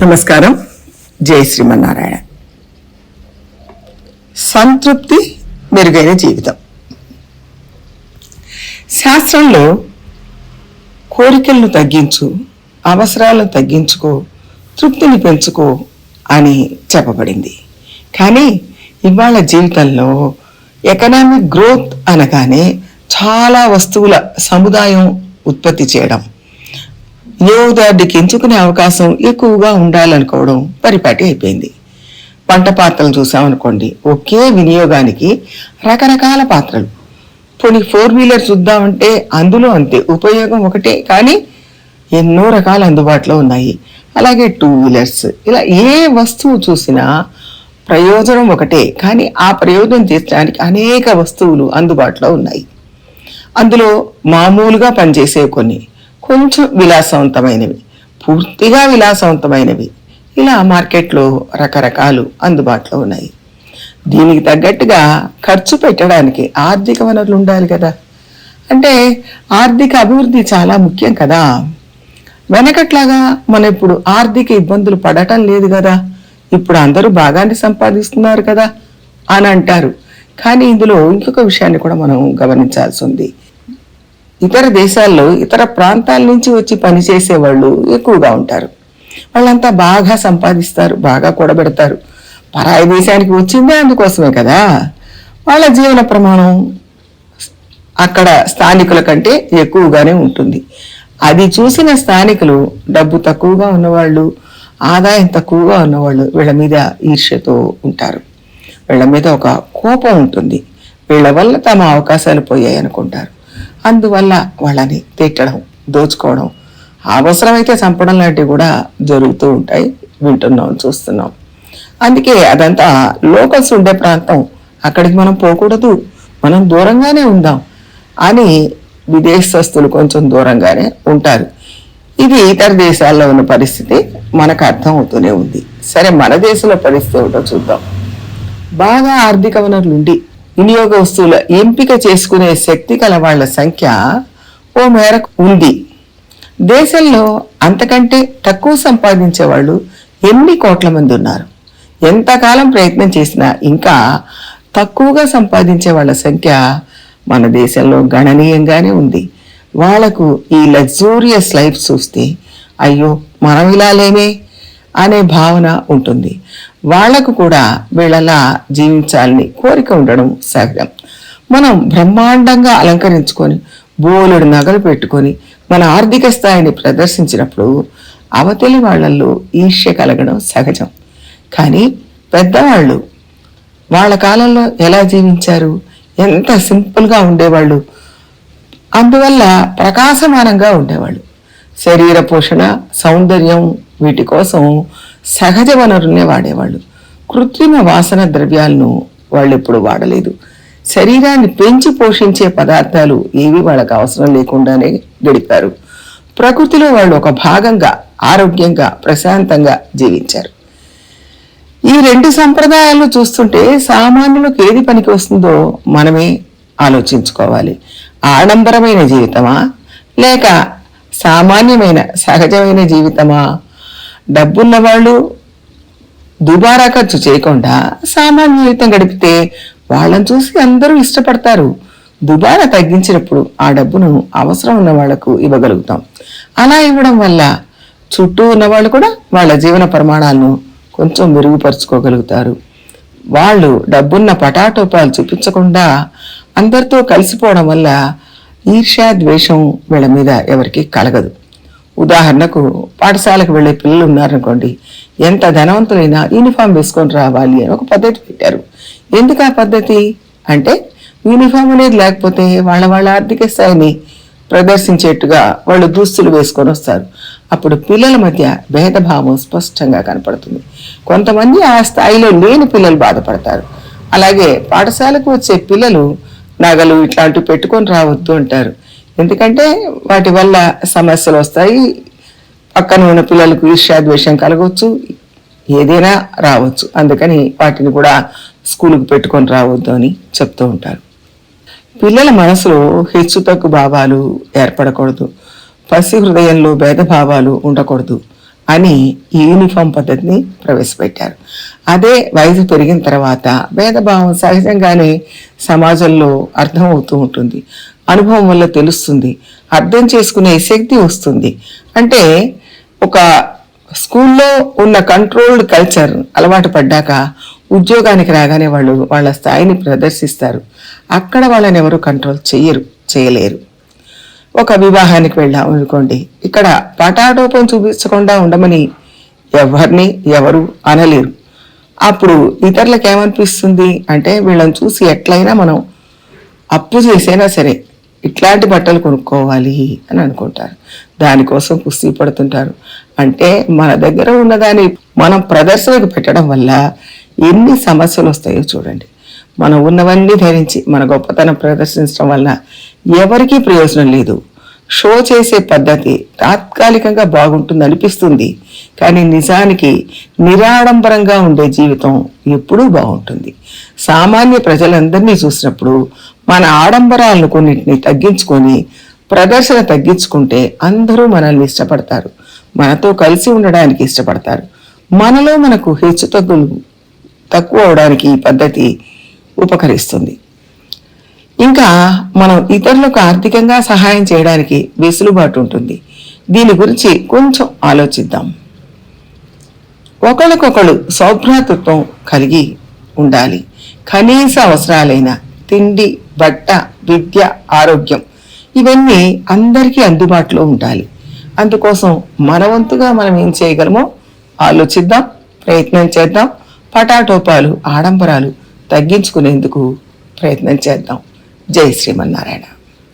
నమస్కారం. జై శ్రీమన్నారాయణ. సంతృప్తి మెరుగైన జీవితం. శాస్త్రంలో కోరికలను తగ్గించు అవసరాలను తగ్గించుకో తృప్తిని పెంచుకో అని చెప్పబడింది. కానీ ఇవాళ జీవితంలో ఎకనామిక్ గ్రోత్ అనగానే చాలా వస్తువుల సముదాయం ఉత్పత్తి చేయడం వినియోగదారుడికి ఎంచుకునే అవకాశం ఎక్కువగా ఉండాలనుకోవడం పరిపాటి అయిపోయింది. పంట పాత్రలు చూసామనుకోండి ఒకే వినియోగానికి రకరకాల పాత్రలు. పోనీ ఫోర్ వీలర్ చూద్దామంటే అందులో అంతే ఉపయోగం ఒకటే కానీ ఎన్నో రకాలు అందుబాటులో ఉన్నాయి. అలాగే టూ వీలర్స్ ఇలా ఏ వస్తువు చూసినా ప్రయోజనం ఒకటే కానీ ఆ ప్రయోజనం తీర్చడానికి అనేక వస్తువులు అందుబాటులో ఉన్నాయి. అందులో మామూలుగా పనిచేసే కొన్ని. కొంచెం విలాసవంతమైనవి. పూర్తిగా విలాసవంతమైనవి. ఇలా మార్కెట్లో రకరకాలు అందుబాటులో ఉన్నాయి. దీనికి తగ్గట్టుగా ఖర్చు పెట్టడానికి ఆర్థిక వనరులు ఉండాలి కదా. అంటే ఆర్థిక అభివృద్ధి చాలా ముఖ్యం కదా. వెనకట్లాగా మనం ఇప్పుడు ఆర్థిక ఇబ్బందులు పడటం లేదు కదా. ఇప్పుడు అందరూ బాగానే సంపాదిస్తున్నారు కదా అని అంటారు. కానీ ఇందులో ఇంకొక విషయాన్ని కూడా మనం గమనించాల్సి ఉంది. ఇతర దేశాల్లో ఇతర ప్రాంతాల నుంచి వచ్చి పనిచేసే వాళ్ళు ఎక్కువగా ఉంటారు. వాళ్ళంతా బాగా సంపాదిస్తారు బాగా కూడబెడతారు. పరాయి దేశానికి వచ్చిందే అందుకోసమే కదా. వాళ్ళ జీవన ప్రమాణం అక్కడ స్థానికుల కంటే ఎక్కువగానే ఉంటుంది. అది చూసిన స్థానికులు డబ్బు తక్కువగా ఉన్నవాళ్ళు ఆదాయం తక్కువగా ఉన్నవాళ్ళు వీళ్ళ మీద ఈర్ష్యతో ఉంటారు. వీళ్ళ మీద ఒక కోపం ఉంటుంది. వీళ్ళ వల్ల తమ అవకాశాలు పోయాయి అనుకుంటారు అందువల్ల వాళ్ళని తిట్టడం దోచుకోవడం అవసరమైతే చంపడం లాంటివి కూడా జరుగుతూ ఉంటాయి. వింటున్నాం చూస్తున్నాం. అందుకే అదంతా లోకల్స్ ఉండే ప్రాంతం. అక్కడికి మనం పోకూడదు. మనం దూరంగానే ఉందాం అని విదేశస్తులు కొంచెం దూరంగానే ఉంటారు. ఇది ఇతర దేశాల్లో ఉన్న పరిస్థితి. మనకు అర్థం అవుతూనే ఉంది. సరే మన దేశంలో పరిస్థితి ఏమిటో చూద్దాం. బాగా ఆర్థిక వనరులు ఉండి వినియోగ వస్తువుల ఎంపిక చేసుకునే శక్తి గల వాళ్ళ సంఖ్య ఓ మేరకు ఉంది. దేశంలో అంతకంటే తక్కువ సంపాదించే వాళ్ళు ఎన్ని కోట్ల మంది ఉన్నారు? ఎంతకాలం ప్రయత్నం చేసినా ఇంకా తక్కువగా సంపాదించే వాళ్ళ సంఖ్య మన దేశంలో గణనీయంగానే ఉంది. వాళ్ళకు ఈ లగ్జూరియస్ లైఫ్ చూస్తే అయ్యో మనం ఇలా లేమే అనే భావన ఉంటుంది. వాళ్ళకు కూడా వీళ్ళలా జీవించాలని కోరిక ఉండడం సహజం. మనం బ్రహ్మాండంగా అలంకరించుకొని బోలుడు నగలు పెట్టుకొని మన ఆర్థిక స్థాయిని ప్రదర్శించినప్పుడు అవతలి వాళ్ళల్లో ఈర్ష్య కలగడం సహజం. కానీ పెద్దవాళ్ళు వాళ్ళ కాలంలో ఎలా జీవించారు? ఎంత సింపుల్గా ఉండేవాళ్ళు? అందువల్ల ప్రకాశమానంగా ఉండేవాళ్ళు. శరీర పోషణ సౌందర్యం వీటి కోసం సహజ వనరుల్నే వాడేవాళ్ళు. కృత్రిమ వాసన ద్రవ్యాలను వాళ్ళు ఎప్పుడు వాడలేదు. శరీరాన్ని పెంచి పోషించే పదార్థాలు ఏవి వాళ్ళకి అవసరం లేకుండానే గడిపారు. ప్రకృతిలో వాళ్ళు ఒక భాగంగా ఆరోగ్యంగా ప్రశాంతంగా జీవించారు. ఈ రెండు సంప్రదాయాలు చూస్తుంటే సామాన్యులకు ఏది పనికి వస్తుందో మనమే ఆలోచించుకోవాలి. ఆడంబరమైన జీవితమా? లేక సామాన్యమైన సహజమైన జీవితమా? డబ్బున్న వాళ్ళు దుబారా ఖర్చు చేయకుండా సామాన్య జీవితం గడిపితే వాళ్ళని చూసి అందరూ ఇష్టపడతారు. దుబారా తగ్గించినప్పుడు ఆ డబ్బును అవసరం ఉన్న వాళ్ళకు ఇవ్వగలుగుతాం. అలా ఇవ్వడం వల్ల చుట్టూ ఉన్న వాళ్ళు కూడా వాళ్ళ జీవన ప్రమాణాలను కొంచెం మెరుగుపరుచుకోగలుగుతారు. వాళ్ళు డబ్బున్న పటాటోపాలు చూపించకుండా అందరితో కలిసిపోవడం వల్ల ఈర్ష్యా ద్వేషం వీళ్ళ మీద ఎవరికి కలగదు. ఉదాహరణకు పాఠశాలకు వెళ్ళే పిల్లలు ఉన్నారనుకోండి ఎంత ధనవంతులైనా యూనిఫామ్ వేసుకొని రావాలి అని ఒక పద్ధతి పెట్టారు. ఎందుకు ఆ పద్ధతి? అంటే యూనిఫామ్ అనేది లేకపోతే వాళ్ళ వాళ్ళ ఆర్థిక స్థాయిని ప్రదర్శించేట్టుగా వాళ్ళు దుస్తులు వేసుకొని వస్తారు. అప్పుడు పిల్లల మధ్య భేదభావం స్పష్టంగా కనపడుతుంది. కొంతమంది ఆ స్థాయిలో లేని పిల్లలు బాధపడతారు. అలాగే పాఠశాలకు వచ్చే పిల్లలు నగలు ఇట్లాంటివి పెట్టుకొని రావద్దు అంటారు. ఎందుకంటే వాటి వల్ల సమస్యలు వస్తాయి. పక్కన ఉన్న పిల్లలకు ఈర్ష్యాద్వేషం కలగవచ్చు ఏదైనా రావచ్చు. అందుకని వాటిని కూడా స్కూల్కి పెట్టుకొని రావద్దు అని చెప్తూ ఉంటారు. పిల్లల మనసులో హెచ్చు తగ్గు భావాలు ఏర్పడకూడదు. పసి హృదయంలో భేదభావాలు ఉండకూడదు. అని ఈ యూనిఫామ్ పద్ధతిని ప్రవేశపెట్టారు. అదే వయసు పెరిగిన తర్వాత భేదభావం సహజంగానే సమాజంలో అర్థమవుతూ ఉంటుంది. అనుభవం వల్ల తెలుస్తుంది. అర్థం చేసుకునే శక్తి వస్తుంది. అంటే ఒక స్కూల్లో ఉన్న కంట్రోల్డ్ కల్చర్ అలవాటు పడ్డాక ఉద్యోగానికి రాగానే వాళ్ళు వాళ్ళ స్థాయిని ప్రదర్శిస్తారు. అక్కడ వాళ్ళని ఎవరు కంట్రోల్ చేయరు చేయలేరు. ఒక వివాహానికి వెళ్ళాం అనుకోండి. ఇక్కడ పటాటోపం చూపించకుండా ఉండమని ఎవరిని ఎవరు అనలేరు. అప్పుడు ఇతరులకు ఏమనిపిస్తుంది అంటే వీళ్ళని చూసి ఎట్లయినా మనం అప్పు చేసైనా సరే ఇట్లాంటి బట్టలు కొనుక్కోవాలి అని అనుకుంటారు. దానికోసం కుస్తీ పడుతుంటారు. అంటే మన దగ్గర ఉన్నదాన్ని మనం ప్రదర్శనకు పెట్టడం వల్ల ఎన్ని సమస్యలు వస్తాయో చూడండి. మనం ఉన్నవన్నీ ధరించి మన గొప్పతనం ప్రదర్శించడం వల్ల ఎవరికీ ప్రయోజనం లేదు. షో చేసే పద్ధతి తాత్కాలికంగా బాగుంటుంది అనిపిస్తుంది. కానీ నిజానికి నిరాడంబరంగా ఉండే జీవితం ఎప్పుడూ బాగుంటుంది. సామాన్య ప్రజలందరినీ చూసినప్పుడు మన ఆడంబరాలను కొన్నింటిని తగ్గించుకొని ప్రదర్శన తగ్గించుకుంటే అందరూ మనల్ని ఇష్టపడతారు. మనతో కలిసి ఉండడానికి ఇష్టపడతారు. మనలో మనకు హెచ్చు తగ్గులు తక్కువ అవడానికి ఈ పద్ధతి ఉపకరిస్తుంది. ఇంకా మనం ఇతరులకు ఆర్థికంగా సహాయం చేయడానికి వెసులుబాటు ఉంటుంది. దీని గురించి కొంచెం ఆలోచిద్దాం. ఒకళ్ళకొకళ్ళు సౌభ్రాతృత్వం కలిగి ఉండాలి. కనీస అవసరాలైన తిండి బట్ట విద్య ఆరోగ్యం ఇవన్నీ అందరికీ అందుబాటులో ఉండాలి. అందుకోసం మన వంతుగా మనం ఏం చేయగలమో ఆలోచిద్దాం ప్రయత్నం చేద్దాం. పటాటోపాలు ఆడంబరాలు తగ్గించుకునేందుకు ప్రయత్నం చేద్దాం. జై శ్రీమన్నారాయణ.